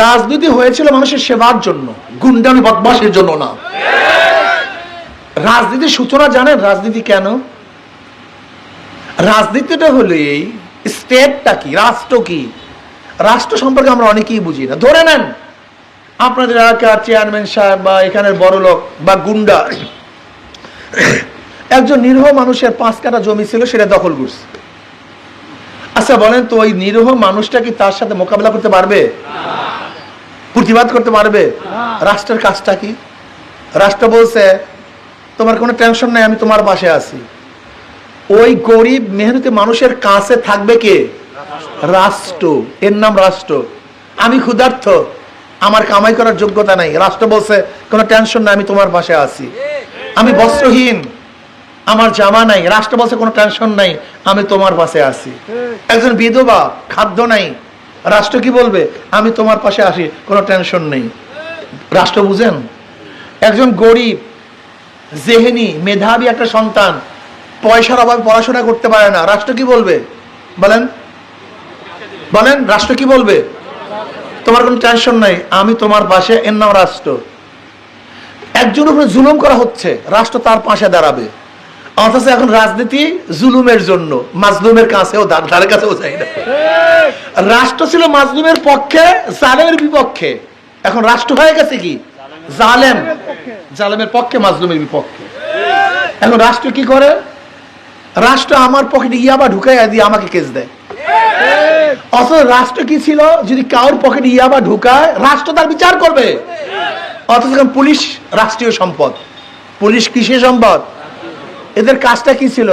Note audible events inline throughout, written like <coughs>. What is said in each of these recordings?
রাজনীতি হয়েছিল মানুষের সেবার জন্য গুন্ডামি বদমাসের জন্য না। রাজনীতির সূচনা জানেন, রাজনীতি কেন? রাজনীতিটা হলো এই স্টেটটা কি, রাষ্ট্র কি? রাষ্ট্র সম্পর্কে আমরা অনেকেই বুঝি না। ধরে নেন, আপনাদের এলাকার চেয়ারম্যান সাহেব বা এখানের বড় লোক বা গুন্ডা, একজন নিরীহ মানুষের পাঁচ কাটা জমি ছিল, সেটা দখল করছে। আচ্ছা বলেন তো, ওই নিরীহ মানুষটা কি তার সাথে মোকাবিলা করতে পারবে? প্রতিবাদ করতে পারবে? রাষ্ট্রের কাজটা কি? রাষ্ট্র বলছে তোমার কোনো টেনশন নাই আমি তোমার পাশে আছি। ওই গরিব মেহনতি মানুষের কাছে থাকবে কে? রাষ্ট্র। এর নাম রাষ্ট্র। আমি ক্ষুধার্থ আমার কামাই করার যোগ্যতা নাই। রাষ্ট্র বলছে কোনো টেনশন নাই আমি তোমার পাশে আছি। আমি বস্ত্রহীন। আমার জামা নাই। রাষ্ট্র বলছে কোনো টেনশন নাই আমি তোমার পাশে আছি। একজন বিধবা খাদ্য নাই। রাষ্ট্র কি বলবে? আমি তোমার পাশে আসি, কোনো টেনশন নেই। রাষ্ট্র বুঝেন? একজন গরিব, জেহেনি, মেধাবী একটা সন্তান, পয়সার অভাবে পড়াশোনা করতে পারে না, রাষ্ট্র কি বলবে? বলেন। বলেন, রাষ্ট্র কি বলবে? তোমার কোনো টেনশন নাই, আমি তোমার পাশে, এর নাম রাষ্ট্র। একজনের উপরে জুলুম করা হচ্ছে, রাষ্ট্র তার পাশে দাঁড়াবে। অথচ এখন রাজনীতি জুলুমের জন্য, মাজলুমের কাছেও ধারে কাছেও চাই না। রাষ্ট্র ছিল মাজলুমের পক্ষে, জালেমের বিপক্ষে। এখন রাষ্ট্র হয়ে গেছে কি? জালেম। জালেমের পক্ষে, মাজলুমের বিপক্ষে। এখন রাষ্ট্র কি করে? রাষ্ট্র আমার পকেটে ইয়াবা ঢুকাইয়া দিয়ে আমাকে কেস দেয়। অথচ রাষ্ট্র কি ছিল? যদি কারোর পকেটে ইয়াবা ঢুকায়, রাষ্ট্র তার বিচার করবে। অথচ পুলিশ রাষ্ট্রীয় সম্পদ। পুলিশ কিসের সম্পদ? এদের কাজটা কি ছিল?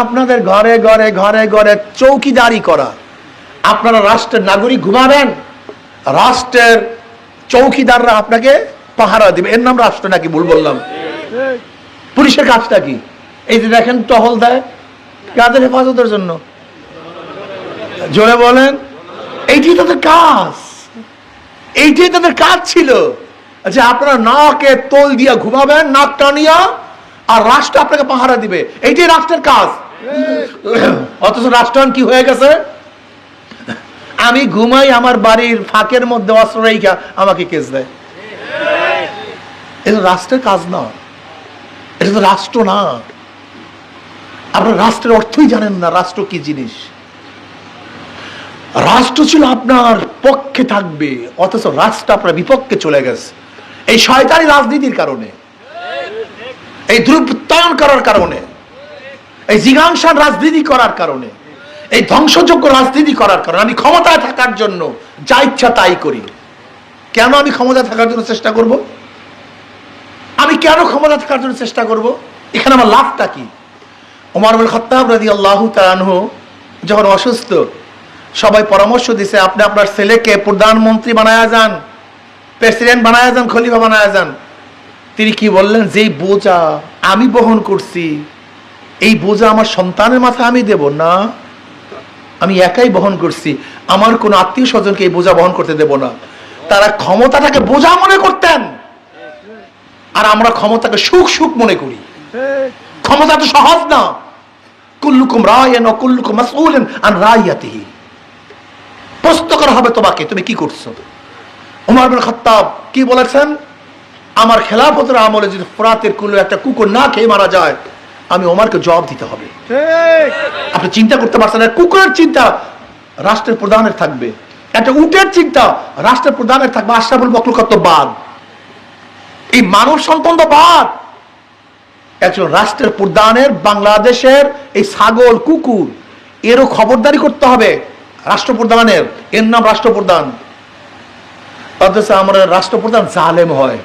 আপনাদের ঘরে ঘরে ঘরে ঘরে চৌকিদারি করা। আপনারা রাষ্ট্রের নাগরিক ঘুমাবেন, রাষ্ট্রের চৌকিদাররা আপনাকে পাহারা দিবে। এর নাম রাষ্ট্র নাকি ভুল বললাম? পুলিশের কাজটা কি? এই যে দেখেন টহল দেয়, কাদের হেফাজতের জন্য? জোরে বলেন এইটি তাদের কাজ। এইটাই তাদের কাজ ছিল। যে আপনারা নাকে তোল দিয়া ঘুমাবেন, নাক টানিয়া আর রাষ্ট্র আপনাকে পাহারা দিবে। এইটাই রাষ্ট্রের কাজ। অথচ রাষ্ট্রায়ণ কি হয়ে গেছে? আমি ঘুমাই আমার বাড়ির ফাঁকের মধ্যে অস্ত্র আমাকে কেস দেয়। এটা রাষ্ট্রের কাজ না। এটা তো রাষ্ট্র না। আপনার রাষ্ট্রের অর্থই জানেন না রাষ্ট্র কি জিনিস। রাষ্ট্র ছিল আপনার পক্ষে থাকবে, অথচ রাষ্ট্র আপনার বিপক্ষে চলে গেছে। এই শয়তানি রাজনীতির কারণে। এই দুরুত্তায়ন করার কারণে, এই জিজ্ঞাসান রাজনীতি করার কারণে, এই ধ্বংসযোগ্য রাজনীতি করার কারণে, আমি ক্ষমতায় থাকার জন্য যা ইচ্ছা তাই করি। কেন আমি ক্ষমতায় থাকার জন্য চেষ্টা করব? আমি কেন ক্ষমতা থাকার জন্য চেষ্টা করব? এখানে আমার লাভটা কি? ওমর খত্তাব রাদি আল্লাহ যখন অসুস্থ, সবাই পরামর্শ দিছে, আপনি আপনার ছেলেকে প্রধানমন্ত্রী বানায়া যান, প্রেসিডেন্ট বানায়া যান, খলিফা বানায়া যান। তিনি কি বললেন, যেই বোঝা আমি বহন করছি, এই বোঝা আমার সন্তানের মাথায় আমি দেব না। আমি একাই বহন করছি। আমার কোনো আত্মীয় স্বজনকে এই বোঝা বহন করতে দেব না। তারা ক্ষমতাটাকে বোঝা মনে করতেন। আর আমরা ক্ষমতাকে সুখ সুখ মনে করি। ক্ষমতা তো সহজ না। কুল্লুকুম রায়ন কুল্লুকুম মাসউলেন আন রাইয়াতিহি। প্রশ্ন করা হবে তোমাকে, তুমি কি করছ? উমর বিন খাত্তাব কি বলেছেন? আমার খেলাফতের আমলে যদি ফোরাতের কুলো একটা কুকুর না খেয়ে মারা যায় আমি ওমারকে জবাব দিতে হবে। আপনি চিন্তা করতে পারছেন না কুকুরের চিন্তা রাষ্ট্রের প্রধানের থাকবে। একটা উটের চিন্তা রাষ্ট্রের প্রধানের থাকবে আশরাফুল বকলকত্ববাদ এই মানব সন্তানবাদ একজন রাষ্ট্রের প্রধানের বাংলাদেশের এই ছাগল কুকুর এরও খবরদারি করতে হবে রাষ্ট্রপ্রধানের। এর নাম রাষ্ট্রপ্রধান। অথচ আমরা রাষ্ট্রপ্রধান জালেম হয়।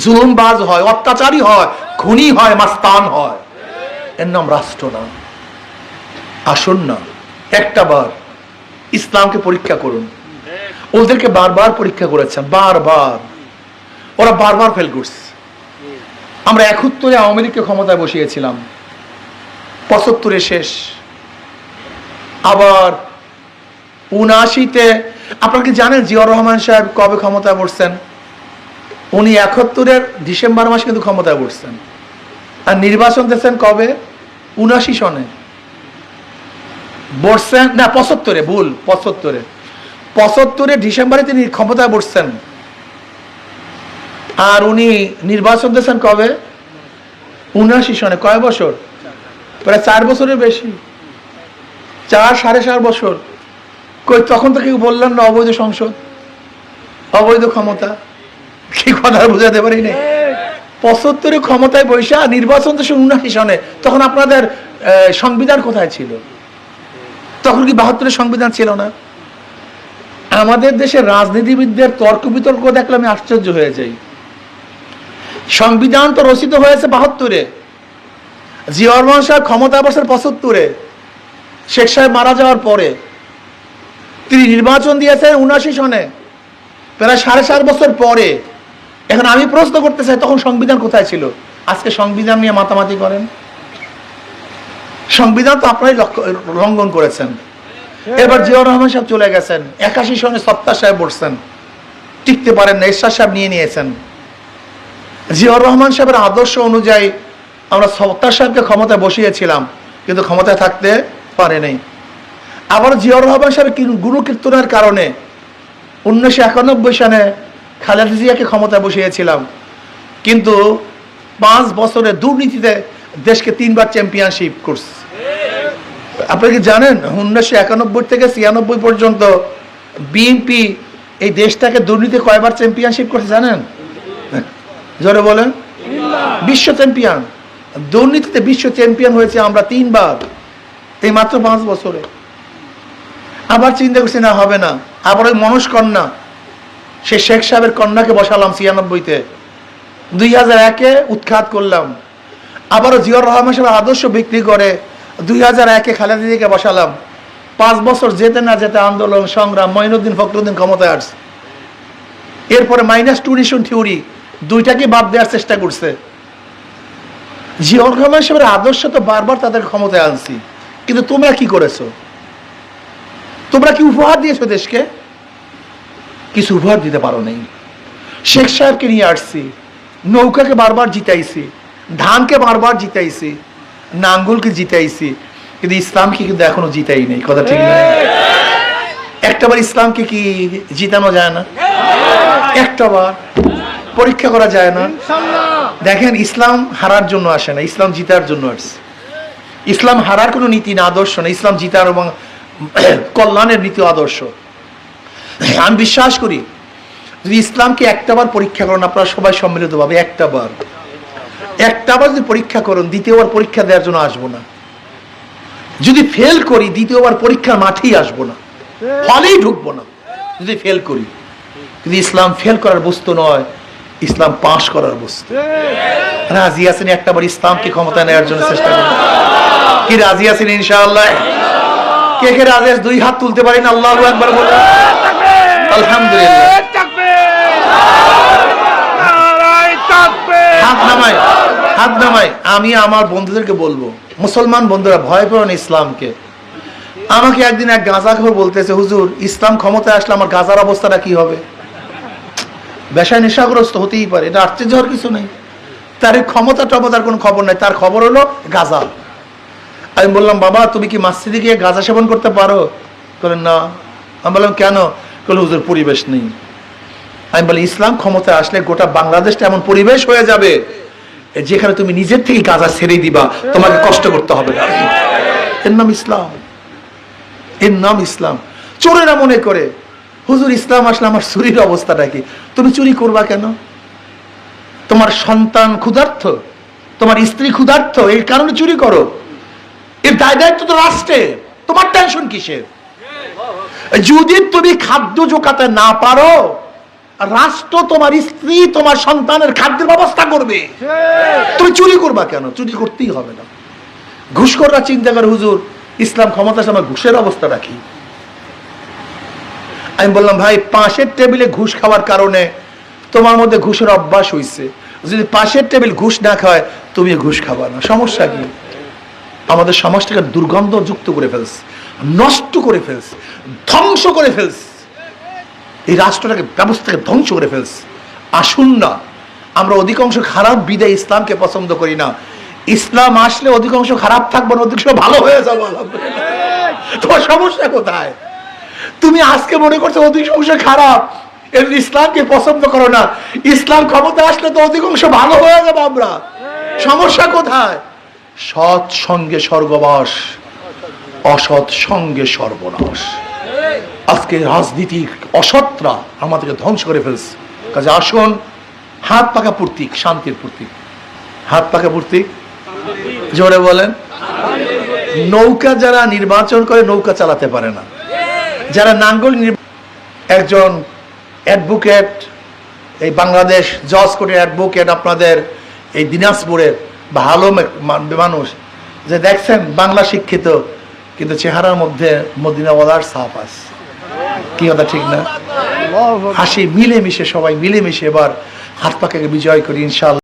জুলুমবাজ হয়, অত্যাচারী হয়, খুনি হয়, মাস্তান হয়। এর নাম রাষ্ট্র না। আসুন না। একটা বার ইসলামকে পরীক্ষা করুন। ওদেরকে বারবার পরীক্ষা করেছেন, বারবার। ওরা বারবার ফেল করছে। আমরা একাত্তরে আওয়ামী লীগকে ক্ষমতায় বসিয়েছিলাম। পঁচাত্তরে শেষ। আবার উনআশিতে, আপনারা কি জানেন জিয়াউর রহমান সাহেব কবে ক্ষমতায় বসছেন? উনি একাত্তরের ডিসেম্বর মাসে কিন্তু ক্ষমতায় বসছেন। আর নির্বাচন দিয়েছেন কবে? উনআশি সনে। বসছেন না, পঁচাত্তরে, ভুল, পঁচাত্তরে। পঁচাত্তরে ডিসেম্বরে তিনি ক্ষমতায় বসছেন। আর উনি নির্বাচন দিয়েছেন কবে? উনআশি সনে, কয় বছর? প্রায় চার বছরের বেশি। চার, সাড়ে চার বছর। কই, তখন তো কেউ বললেন না অবৈধ সংসদ, অবৈধ ক্ষমতা। কি কথা বুঝাতে পারি না পঁচাত্তরে ক্ষমতায় বৈশা নির্বাচন তো উনআশি সনে, তখন আপনাদের সংবিধান কোথায় ছিল? তখন কি বাহাত্তরের সংবিধান ছিল না? আমাদের দেশের রাজনীতিবিদদের তর্ক বিতর্ক দেখলে আমি আশ্চর্য হয়ে যাই। সংবিধান তো রচিত হয়েছে বাহাত্তরে। রহমান সাহেব ক্ষমতা বসের পঁচাত্তরে। শেখ সাহেব মারা যাওয়ার পরে। তিনি নির্বাচন দিয়েছেন উনআশি সনে। প্রায় সাড়ে সাত বছর পরে। এখন আমি প্রশ্ন করতে চাই, তখন সংবিধান কোথায় ছিল? আজকে সংবিধান নিয়ে মাতামাতি করেন? সংবিধান তো আপনারাই লঙ্ঘন করেছেন। এবার জিয়াউর রহমান সাহেব চলে গেছেন, একাশি সনে সত্তার সাহেব বসছেন, টিকতে পারেন না এরশাদ সাহেব নিয়ে নিয়েছেন। জিয়াউর রহমান সাহেবের আদর্শ অনুযায়ী আমরা সত্তার সাহেবকে ক্ষমতায় বসিয়েছিলাম, কিন্তু ক্ষমতায় থাকতে পারে নাই। আবার জিয়াউর রহমান সাহেবের কি- গুরুকীর্তনের কারণে উনিশশো একানব্বই সালে খালেদা জিয়াকে ক্ষমতায় বসিয়েছিলাম। কিন্তু পাঁচ বছরে দুর্নীতিতে দেশকে তিনবার চ্যাম্পিয়নশিপ করছে। আপনি কি জানেন, উনিশশো একানব্বই থেকে ছিয়ানব্বই পর্যন্ত বিএনপি এই দেশটাকে দুর্নীতি কয়বার চ্যাম্পিয়নশিপ করছে জানেন? জোরে বলেন। বিশ্ব চ্যাম্পিয়ন দুর্নীতিতে বিশ্ব চ্যাম্পিয়ন হয়েছে আমরা তিনবার। এই মাত্র পাঁচ বছরে। আবার চিন্তা করছি, না, হবে না। আবার ওই মনস কন্যা সে শেখ সাহেবের কন্যাকে বসালাম ছিয়ানব্বইতে। দুই হাজার একে উৎখাত করলাম। আবারও জিয়র রহমান সাহেবের আদর্শ বিক্রি করে দুই হাজার একে খালেদা জিয়াকে বসালাম। পাঁচ বছর যেতে না যেতে আন্দোলন, সংগ্রাম, মঈনুদ্দিন ফখরুদ্দিন ক্ষমতায় আসছে। এরপরে মাইনাস টুরিশন থিওরি দুইটাকে বাদ দেওয়ার চেষ্টা করছে। জিয়র রহমান সাহেবের আদর্শ তো বারবার তাদের ক্ষমতায় আনছি। কিন্তু তোমরা কি করেছ? তোমরা কি উপহার দিয়েছ দেশকে? কিছু উপহার দিতে পারো নাই। শেখ সাহেবকে নিয়ে আসছি, নৌকাকে বারবার জিতাইছি, ধানকে বারবার জিতাইছি, নাঙ্গলকে জিতাইছি, কিন্তু ইসলামকে কিন্তু এখনও জিতাই নেই। কথা ঠিক না? একটাবার ইসলামকে কি জিতানো যায় না? একটাবার। পরীক্ষা করা যায় না? দেখেন, ইসলাম হারার জন্য আসে না, ইসলাম জিতার জন্য আসছে ইসলাম হারার কোনো নীতি না, আদর্শ না। ইসলাম জিতার এবং কল্যাণের নীতি আদর্শ। <coughs> আমি বিশ্বাস করি, যদি ইসলামকে একটাবার পরীক্ষা করেন, আপনারা সবাই সম্মিলিতভাবে একটাবার। একটাবার যদি পরীক্ষা করুন, দ্বিতীয়বার পরীক্ষা দেওয়ার জন্য আসব না। যদি ফেল করি, দ্বিতীয়বার পরীক্ষার মাঠেই আসব না। ফলেই ঢুকবো না। যদি ফেল করি কিন্তু ইসলাম ফেল করার বস্তু নয়, ইসলাম পাশ করার বস্তু। রাজি আছেন একটাবার ইসলামকে ক্ষমতা নেওয়ার জন্য চেষ্টা করুন। কি রাজি আছেন ইনশাআল্লাহ? কে কে রাজি আছে? দুই হাত তুলতে পারেন, আল্লাহ একবার বলুন। আলহামদুলিল্লাহ। হাত নামাই হাত নামাই আমি আমার বন্ধুদেরকে বলব মুসলমান বন্ধুরা ভয় পেও না ইসলামকে। আমাকে একদিন এক গাঁজা খবর বলতেছে হুজুর ইসলাম ক্ষমতায় আসলে আমার গাজার অবস্থাটা কি হবে? বেশায় নেশাগ্রস্ত হতেই পারে এটা আশ্চর্য হওয়ার কিছু নেই। তার ক্ষমতা টমতার কোনো খবর নাই তার খবর হলো গাজা। আমি বললাম বাবা তুমি কি মাসজিদে গিয়ে গাঁজা সেবন করতে পারো? বলেন না। আমি বললাম কেন? বলে হুজুর পরিবেশ নেই। আমি বলি, ইসলাম ক্ষমতায় আসলে গোটা বাংলাদেশটা এমন পরিবেশ হয়ে যাবে যেখানে তুমি নিজের থেকে গাঁজা ছেড়ে দিবা, তোমাকে কষ্ট করতে হবে। না এর নাম ইসলাম। এর নাম ইসলাম। চোরেরা মনে করে, হুজুর, ইসলাম আসলে আমার চুরির অবস্থাটা কি? তুমি চুরি করবা কেন? তোমার সন্তান ক্ষুধার্থ তোমার স্ত্রী ক্ষুধার্থ এই কারণে চুরি করো? এর দায় দায়িত্ব তো রাষ্ট্রের। তোমার টেনশন কিসের? যদি তুমি খাদ্য জোগাতে না পারো রাষ্ট্র তোমার স্ত্রী তোমার সন্তানের খাদ্যের ব্যবস্থা করবে। তুমি চুরি করবা কেন? চুরি করতেই হবে না। ঘুষখোররা চিন্তা করে হুজুর ইসলাম ক্ষমতা আমার ঘুষের অবস্থা রাখি। আমি বললাম ভাই পাশের টেবিলে ঘুষ খাওয়ার কারণে তোমার মধ্যে ঘুষের অভ্যাস হয়েছে যদি পাশের টেবিল ঘুষ না খায় তুমি ঘুষ খাবা না। সমস্যা কি? আমাদের সমাজটাকে দুর্গন্ধ যুক্ত করে ফেলছে। নষ্ট করে ফেলছে, ধ্বংস করে ফেলছে। এই রাষ্ট্রটাকে, ব্যবস্থাকে ধ্বংস করে ফেলছে। আসুন না, আমরা অধিকাংশ খারাপ বিদায় ইসলামকে পছন্দ করি না। ইসলাম আসলে অধিকাংশ খারাপ থাকব না, অধিকাংশ ভালো হয়ে যাব। তোমার সমস্যা কোথায়? তুমি আজকে মনে করছ অধিকাংশ খারাপ, এর ইসলামকে পছন্দ করো না। ইসলাম ক্ষমতা আসলে তো অধিকাংশ ভালো হয়ে যাব আমরা। সমস্যা কোথায়? সৎ সঙ্গে স্বর্গবাস। অসৎ সঙ্গে সর্বনাশ। আজকে রাজনীতির অসৎরা আমাদেরকে ধ্বংস করে ফেলছে। কাজে আসুন, হাত পাকা প্রতীক, শান্তির প্রতীক। হাত পাকা প্রতীক? জোরে বলেন। নৌকা যারা নির্বাচন করে নৌকা চালাতে পারে না। যারা নাঙ্গল একজন অ্যাডভোকেট, এই বাংলাদেশ জজ কোর্টের অ্যাডভোকেট আপনাদের এই দিনাজপুরের ভালো মানুষ। যে দেখছেন বাংলা শিক্ষিত কিন্তু চেহারার মধ্যে মদিনাওয়ালার সাপ আছে। কি কথা, ঠিক না? হাসি মিলেমিশে, সবাই মিলেমিশে এবার হাত পাকে বিজয় করি ইনশাল্লাহ